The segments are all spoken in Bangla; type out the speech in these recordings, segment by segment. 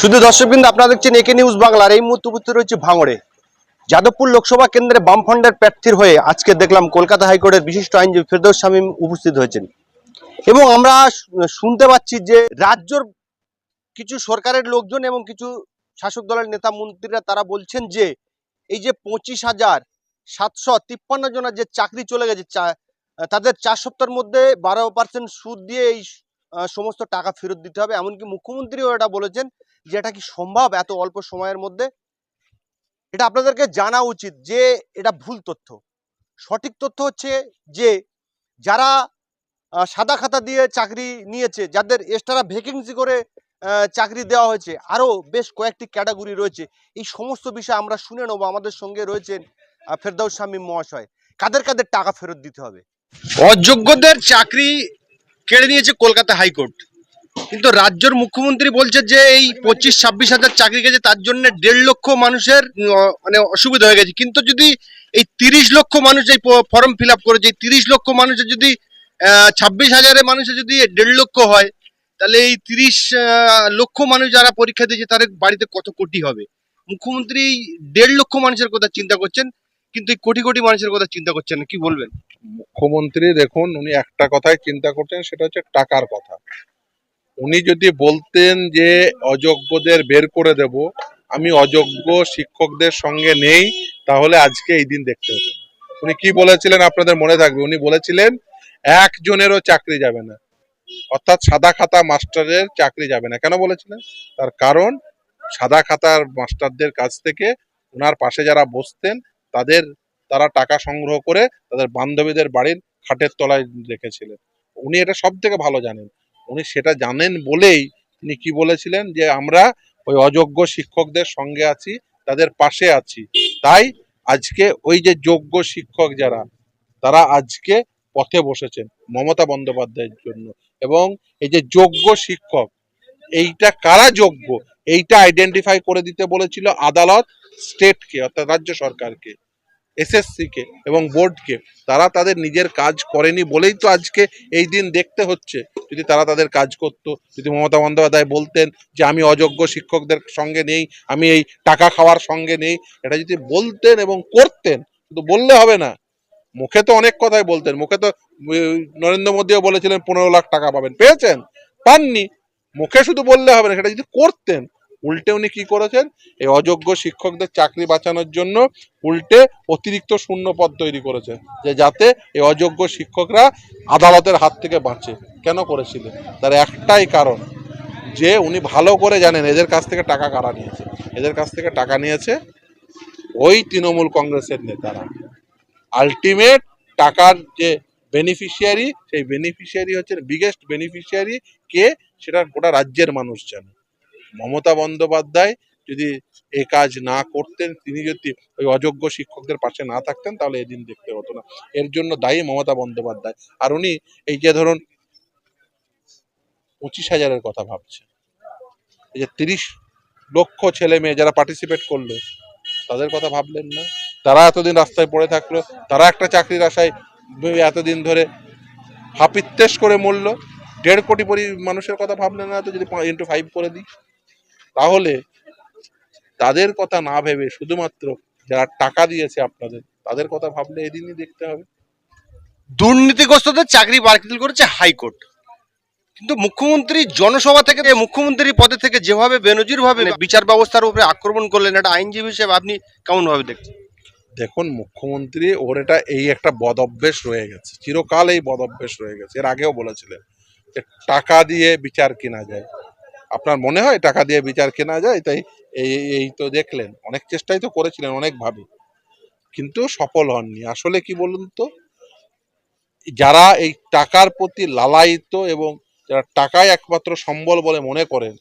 শুধু দর্শক দর্শকবৃন্দ আপনারা দেখছেন একে নিউজ বাংলার এই মুহূর্তে উপস্থিত রয়েছে ভাঙড়ে। যাদবপুর লোকসভা কেন্দ্রে বামফ্রন্টের প্রার্থীর হয়ে আজকে দেখলাম কলকাতা হাইকোর্টের বিশিষ্ট আইনজীবী ফেরদৌস শামীম উপস্থিত হয়েছেন। এবং আমরা শুনতে পাচ্ছি যে রাজ্যর কিছু সরকারের লোকজন এবং কিছু শাসক দলের নেতা মন্ত্রীরা, তারা বলছেন যে এই যে পঁচিশ হাজার সাতশো তিপ্পান্ন জনের যে চাকরি চলে গেছে তাদের চার সপ্তাহের মধ্যে বারো পার্সেন্ট সুদ দিয়ে এই সমস্ত টাকা ফেরত দিতে হবে। এমনকি মুখ্যমন্ত্রীও এটা বলেছেন যে এটা কি সম্ভব এত অল্প সময়ের মধ্যে? এটা আপনাদেরকে জানা উচিত যে এটা ভুল তথ্য। সঠিক তথ্য হচ্ছে যে যারা সাদা খাতা দিয়ে চাকরি নিয়েছে, যাদের এক্সট্রা ভ্যাকেন্সি করে চাকরি দেওয়া হয়েছে, আরও বেশ কয়েকটি ক্যাটাগরি রয়েছে। এই সমস্ত বিষয় আমরা শুনে নেব। আমাদের সঙ্গে রয়েছেন ফেরদাউস শামীম মহাশয়। কাদের কাদের টাকা ফেরত দিতে হবে? অযোগ্যদের চাকরি কেড়ে নিয়েছে কলকাতা হাইকোর্ট। কিন্তু রাজ্যের মুখ্যমন্ত্রী বলছে যে এই পঁচিশ, ছাব্বিশ হাজার চাকরি গেছে, তার জন্য দেড় লক্ষ মানুষের মানে অসুবিধা হয়ে গেছে। কিন্তু যদি এই তিরিশ লক্ষ মানুষ এই ফর্ম ফিল আপ করেছে, এই তিরিশ লক্ষ মানুষের যদি ছাব্বিশ হাজারের মানুষের যদি দেড় লক্ষ হয়, তাহলে এই তিরিশ লক্ষ মানুষ যারা পরীক্ষা দিয়েছে, তাদের বাড়িতে কত কোটি হবে? মুখ্যমন্ত্রী দেড় লক্ষ মানুষের কথা চিন্তা করছেন, কিন্তু এই কোটি কোটি মানুষের কথা চিন্তা করছেন, কি বলবেন? মুখ্যমন্ত্রী দেখুন, উনি একটা কথাই চিন্তা করছেন, সেটা হচ্ছে টাকার কথা। উনি যদি বলতেন যে অযোগ্যদের বের করে দেব, আমি অযোগ্য শিক্ষকদের সঙ্গে নেই, তাহলে আজকে এই দিন দেখতে না। উনি কি বলেছিলেন আপনাদের মনে থাকবে? উনি বলেছিলেন, একজনেরও চাকরি যাবে না। অর্থাৎ সাদা খাতা মাস্টারের চাকরি যাবে না। কেন বলেছিলেন? তার কারণ, সাদা খাতার মাস্টারদের কাছ থেকে ওনার পাশে যারা বসতেন, তাদের, তারা টাকা সংগ্রহ করে তাদের বান্ধবীদের বাড়ির খাটের তলায় রেখেছিলেন। উনি এটা সব থেকে ভালো জানেন। উনি সেটা জানেন বলেই তিনি কি বলেছিলেন যে, আমরা ওই অযোগ্য শিক্ষকদের সঙ্গে আছি, তাদের পাশে আছি। তাই আজকে ওই যে যোগ্য শিক্ষক যারা, তারা আজকে পথে বসেছেন মমতা বন্দ্যোপাধ্যায়ের জন্য। এবং এই যে যোগ্য শিক্ষক, এইটা কারা যোগ্য? এইটা আইডেন্টিফাই করে দিতে বলেছিল আদালত স্টেটকে অর্থাৎ রাজ্য সরকারকে। এসএসসি কে এবং বোর্ডকে, তারা তাদের নিজের কাজ করেনি বলেই তো আজকে এই দিন দেখতে হচ্ছে। যদি তারা তাদের কাজ করতো, যদি মমতা বন্দ্যোপাধ্যায় বলতেন যে আমি অযোগ্য শিক্ষকদের সঙ্গে নেই, আমি এই টাকা খাওয়ার সঙ্গে নেই, এটা যদি বলতেন এবং করতেন শুধু বললে হবে না। মুখে তো অনেক কথাই বলতেন, মুখে তো নরেন্দ্র মোদীও বলেছিলেন, পনেরো লাখ টাকা পাবেন। পেয়েছেন? পাননি। মুখে শুধু বললে হবে না, সেটা যদি করতেন উল্টে উনি কি করেছেন? এই অযোগ্য শিক্ষকদের চাকরি বাঁচানোর জন্য উল্টে অতিরিক্ত শূন্য পদ তৈরি করেছে, যে যাতে এই অযোগ্য শিক্ষকরা আদালতের হাত থেকে বাঁচে। কেন করেছিলেন? তার একটাই কারণ, যে উনি ভালো করে জানেন, এদের কাছ থেকে টাকা কারা নিয়েছে। এদের কাছ থেকে টাকা নিয়েছে ওই তৃণমূল কংগ্রেসের নেতারা। আলটিমেট টাকার যে বেনিফিশিয়ারি, সেই বেনিফিশিয়ারি হচ্ছে বিগেস্ট বেনিফিশিয়ারি কে সেটা গোটা রাজ্যের মানুষ জানে। মমতা বন্দ্যোপাধ্যায় যদি এ কাজ না করতেন, তিনি যদি ওই অযোগ্য শিক্ষকদের পাশে না থাকতেন, তাহলে এদিন দেখতে হতো না। এর জন্য দায়ী মমতা বন্দ্যোপাধ্যায়। আর উনি এই যে ধরুন পঁচিশ হাজারের কথা ভাবছে, এই যে তিরিশ লক্ষ ছেলে মেয়ে যারা পার্টিসিপেট করল, তাদের কথা ভাবলেন না? তারা এতদিন রাস্তায় পড়ে থাকল, তারা একটা চাকরির আশায় এতদিন ধরে হাপিত্তেশ করে মরলো, দেড় কোটি পরি মানুষের কথা ভাবলেন না তো যদি ইন্টু ফাইভ করে দিই? তাহলে তাদের কথা না ভেবে শুধুমাত্র যারা টাকা দিয়েছে আপনাদের তাদের কথা ভাবলে এদিনই দেখতে হবে। দুর্নীতিগ্রস্তদের চাকরি বাতিল করেছে হাইকোর্ট। কিন্তু মুখ্যমন্ত্রী জনসভা থেকে মুখ্যমন্ত্রী পদে থেকে যেভাবে বেনজির ভাবে বিচার ব্যবস্থার উপরে আক্রমণ করলেন এটা আইনজীবী হিসেবে আপনি কেমন ভাবে দেখছেন? দেখুন মুখ্যমন্ত্রী ওর এটা এই একটা বদ অভ্যেস রয়ে গেছে চিরকাল এই বদ অভ্যেস রয়ে গেছে। এর আগেও বলেছিলেন যে টাকা দিয়ে বিচার কেনা যায়। আপনার মনে হয় টাকা দিয়ে বিচার কেনা যায়? তাই এই এই তো দেখলেন। অনেক চেষ্টাই তো করেছিলেন অনেকভাবে। কিন্তু সফল হননি। আসলে কি বলুন তো? যারা এই টাকার প্রতি লালায়িত এবং যারা টাকাই একমাত্র সম্বল বলে মনে করেন,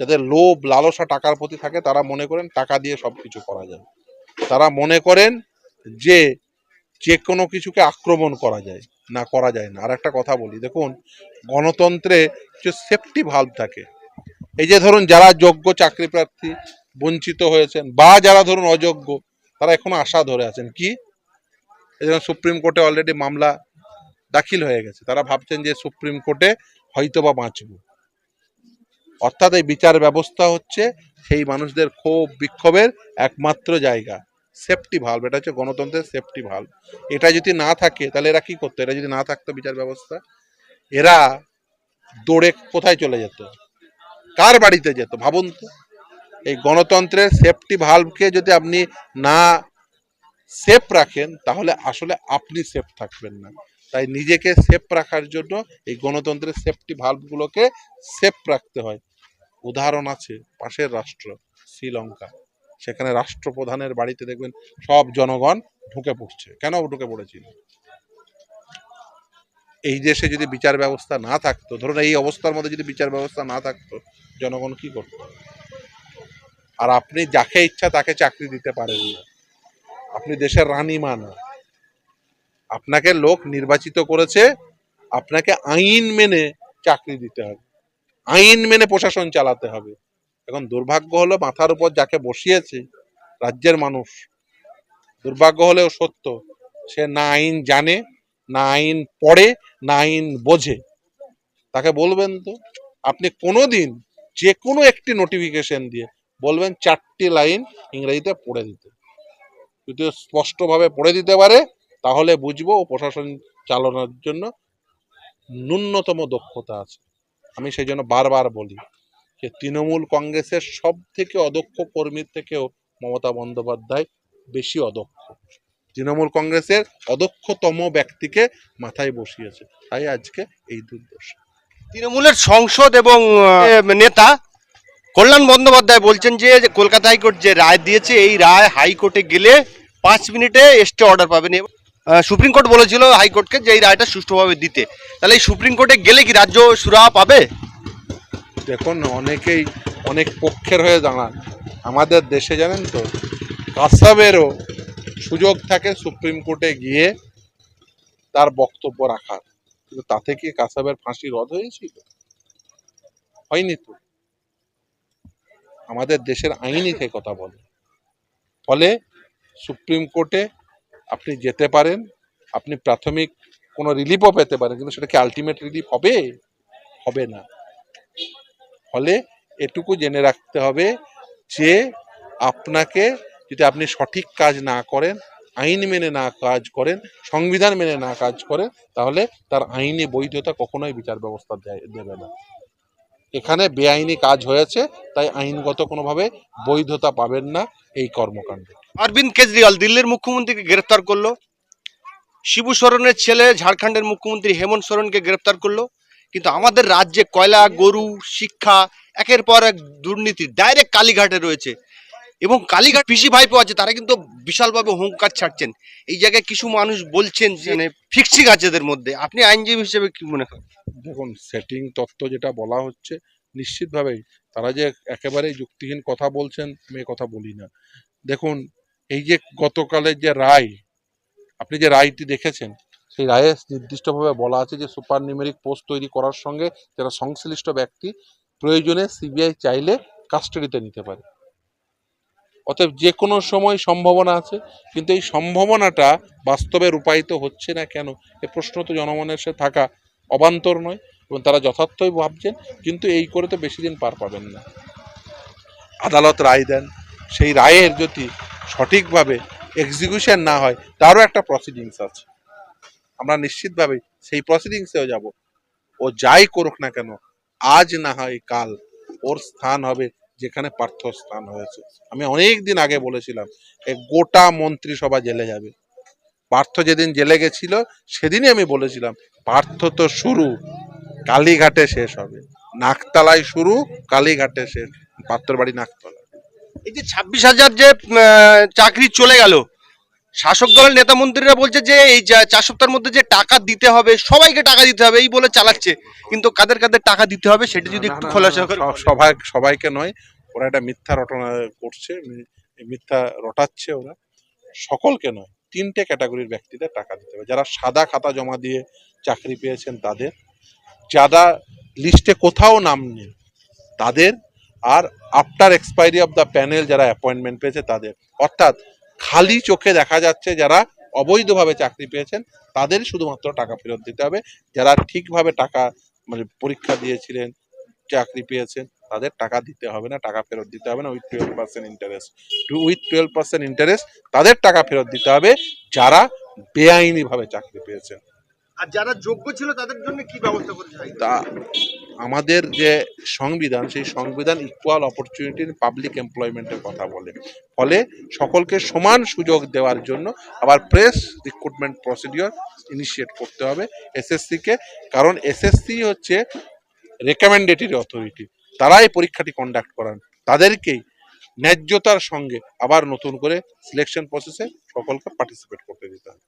যাদের লোভ, লালসা টাকার প্রতি থাকে, তারা মনে করেন টাকা দিয়ে সব কিছু করা যায়। তারা মনে করেন যে যে কোনো কিছুকে আক্রমণ করা যায়, না করা যায় না। আর একটা কথা বলি। দেখুন, গণতন্ত্রে যে সেফটি ভাল্ব থাকে। এই যে ধরুন যারা যোগ্য চাকরি প্রার্থী বঞ্চিত হয়েছেন বা যারা ধরুন অযোগ্য, তারা এখনও আশা ধরে আছেন। কি? এই জন্য সুপ্রিম কোর্টে অলরেডি মামলা দাখিল হয়ে গেছে। তারা ভাবছেন যে সুপ্রিম কোর্টে হয়তো বা বাঁচব। অর্থাৎ এই বিচার ব্যবস্থা হচ্ছে সেই মানুষদের ক্ষোভ, বিক্ষোভের একমাত্র জায়গা। সেফটি ভাল্ব এটা হচ্ছে গণতন্ত্রের সেফটি ভাল্ব এটা যদি না থাকে, তাহলে এরা কি করতো? এরা যদি না থাকতো বিচার ব্যবস্থা, এরা দৌড়ে কোথায় চলে যেত? কার বাড়িতে যেত, ভাবুন তো? এই গণতন্ত্রের সেফটি ভাল্বকে যদি আপনি না সেফ রাখেন, তাহলে আসলে আপনি সেফ থাকবেন না। তাই নিজেকে সেফ রাখার জন্য এই গণতন্ত্রের সেফটি ভাল্বগুলোকে সেফ রাখতে হয়। উদাহরণ আছে পাশের রাষ্ট্র, শ্রীলঙ্কা। সেখানে রাষ্ট্রপ্রধানের বাড়িতে দেখবেন সব জনগণ ঢুকে পড়ছে। কেন ঢুকে পড়েছিল? এই দেশে যদি বিচার ব্যবস্থা না থাকতো, ধরুন এই অবস্থার মধ্যে যদি বিচার ব্যবস্থা না থাকতো, জনগণ কি করতো? আর আপনি যাকে ইচ্ছা তাকে চাকরি দিতে পারেন না। আপনি দেশের রানী মানা। আপনাকে লোক নির্বাচিত করেছে, আপনাকে আইন মেনে চাকরি দিতে হবে। আইন মেনে প্রশাসন চালাতে হবে। এখন দুর্ভাগ্য হলো মাথার উপর যাকে বসিয়েছে, রাজ্যের মানুষ। দুর্ভাগ্য হলেও সত্য, সে না আইন জানে না আইন পড়ে না আইন বোঝে। তাকে বলবেন তো, আপনি কোনো দিন যে কোনো একটি নোটিফিকেশন দিয়ে বলবেন চারটি লাইন ইংরেজিতে পড়ে দিতে। যদি স্পষ্টভাবে পড়ে দিতে পারে, তাহলে বুঝব ও প্রশাসন চালানোর জন্য ন্যূনতম দক্ষতা আছে। আমি সেই জন্য বারবার বলি যে, তৃণমূল কংগ্রেসের সব থেকে অদক্ষ কর্মীর থেকেও মমতা বন্দ্যোপাধ্যায় বেশি অদক্ষ। তৃণমূল কংগ্রেসের অদক্ষতম ব্যক্তিকে মাথায় বসিয়েছে। তাই আজকে এই দুর্দশা। তৃণমূলের সংসদ এবং নেতা কল্যাণ বন্দ্যোপাধ্যায় বলছেন যে কলকাতা হাইকোর্ট যে রায় দিয়েছে এই রায় হাইকোর্টে গেলে পাঁচ মিনিটে স্টে অর্ডার পাবেন। সুপ্রিম কোর্ট বলেছিল হাইকোর্টকে যে এই রায়টা সুষ্ঠুভাবে দিতে। তাহলে এই সুপ্রিম কোর্টে গেলে কি রাজ্য সুরাহা পাবে? দেখুন অনেকেই অনেক পক্ষের হয়ে দাঁড়ান। আমাদের দেশে জানেন তো কাসাবেরও সুযোগ থাকে সুপ্রিম কোর্টে গিয়ে তার বক্তব্য রাখার। কিন্তু তাতে কি কাসাবের ফাঁসি রদ হয়েছিল? হয়নি তো। আমাদের দেশের আইনই সে কথা বলে। ফলে সুপ্রিম কোর্টে আপনি যেতে পারেন, আপনি প্রাথমিক কোনো রিলিফও পেতে পারেন, কিন্তু সেটা কি আলটিমেট রিলিফ হবে? হবে না। ফলে এটুকু জেনে রাখতে হবে যে আপনাকে যদি আপনি সঠিক কাজ না করেন, আইন মেনে না কাজ করেন, সংবিধান মেনে না কাজ করেন, তাহলে তার আইনি বৈধতা কখনোই বিচার ব্যবস্থা দেবে না। এখানে বেআইনি কাজ হয়েছে, তাই আইনগত কোনোভাবে বৈধতা পাবেন না এই কর্মকাণ্ড। অরবিন্দ কেজরিওয়াল দিল্লির মুখ্যমন্ত্রীকে গ্রেফতার করল। শিবু সোরেনের ছেলে ঝাড়খণ্ডের মুখ্যমন্ত্রী হেমন্ত সোরেনকে গ্রেফতার করল। কিন্তু আমাদের রাজ্যে কয়লা, গরু, শিক্ষা, একের পর এক দুর্নীতি, ডাইরেক্ট কালীঘাটে রয়েছে। এবং কালীঘাট পিসি ভাইপো আছে তারা কিন্তু বিশালভাবে হুঙ্কার ছাড়ছেন। এই জায়গায় কিছু মানুষ বলছেন যে মানে ফিক্সিং আছে এদের মধ্যে। আপনি আইনজীবী হিসেবে কি মনে করেন? দেখুন সেটিং তত্ত্ব যেটা বলা হচ্ছে নিশ্চিতভাবেই তারা যে একেবারেই যুক্তিহীন কথা বলছেন আমি কথা বলি না। দেখুন এই যে গতকালের যে রায় আপনি যে রায়টি দেখেছেন সেই রায়ে নির্দিষ্টভাবে বলা আছে যে সুপার নিউমেরিক পোস্ট তৈরি করার সঙ্গে যারা সংশ্লিষ্ট ব্যক্তি প্রয়োজনে সিবিআই চাইলে কাস্টাডিতে নিতে পারে। অতএব যে কোনো সময় সম্ভাবনা আছে, কিন্তু এই সম্ভাবনাটা বাস্তবে রূপায়িত হচ্ছে না কেন? এ প্রশ্ন তো জনমনের সে থাকা অবান্তর নয় এবং তারা যথার্থই ভাবছেন, কিন্তু এই করে তো বেশি দিন পার পাবেন না। আদালত রায় দেন, সেই রায়ের যদি সঠিকভাবে এক্সিকিউশন না হয়, তারও একটা প্রসিডিংস আছে। আমরা নিশ্চিতভাবে সেই প্রসিডিংসেও যাব। ও যাই করুক না কেন, আজ না হয় কাল, ওর স্থান হবে যেখানে পার্থ স্থান হয়েছে। আমি অনেক দিন আগে বলেছিলাম, এ গোটা মন্ত্রিসভা জেলে যাবে। পার্থ যেদিন জেলে গেছিল, সেদিনই আমি বলেছিলাম, পার্থ তো শুরু, কালীঘাটে শেষ হবে। নাকতলায় শুরু, কালীঘাটে শেষ, পাত্রবাড়ি নাকতলা এই যে ছাব্বিশ হাজার যে চাকরি চলে গেল শাসক দলের নেতা মন্ত্রীরা বলছে যে এই চার সপ্তাহের মধ্যে যে টাকা দিতে হবে সবাইকে টাকা দিতে হবে এই বলে চালাচ্ছে। কিন্তু কাদের কাদের টাকা দিতে হবে সেটা যদি একটু খোলাসা সবাই সবাইকে নয় ওরা একটা মিথ্যা রটনা করছে মিথ্যা রটাচ্ছে ওরা। সকলকে নয় তিনটে ক্যাটাগরির ব্যক্তিদের টাকা দিতে হবে। যারা সাদা খাতা জমা দিয়ে চাকরি পেয়েছেন তাদের যারা লিস্টে কোথাও নাম নেই তাদের আর after expiry of the panel যারা অ্যাপয়েন্টমেন্ট পেয়েছে তাদের। অর্থাৎ খালি চোখে দেখা যাচ্ছে যারা অবৈধভাবে চাকরি পেয়েছেন তাদের শুধুমাত্র টাকা ফেরত দিতে হবে। যারা ঠিকভাবে টাকা মানে পরীক্ষা দিয়েছিলেন চাকরি পেয়েছেন তাদের টাকা দিতে হবে না টাকা ফেরত দিতে হবে না with twelve percent interest with twelve percent interest তাদের টাকা ফেরত দিতে হবে যারা বেআইনিভাবে চাকরি পেয়েছেন। আর যারা যোগ্য ছিল তাদের জন্য কি ব্যবস্থা করেছে আমাদের যে সংবিধান, সেই সংবিধান ইকুয়াল অপরচুনিটি পাবলিক এমপ্লয়মেন্টের কথা বলে। ফলে সকলকে সমান সুযোগ দেওয়ার জন্য আবার প্রেস রিক্রুটমেন্ট প্রসিডিওর ইনিশিয়েট করতে হবে এসএসসিকে কারণ এসএসসি হচ্ছে রেকমেন্ডেটরি অথরিটি তারাই পরীক্ষাটি কন্ডাক্ট করান। তাদেরকেই ন্যায্যতার সঙ্গে আবার নতুন করে সিলেকশন প্রসেসে সকলকে পার্টিসিপেট করতে দিতে হবে।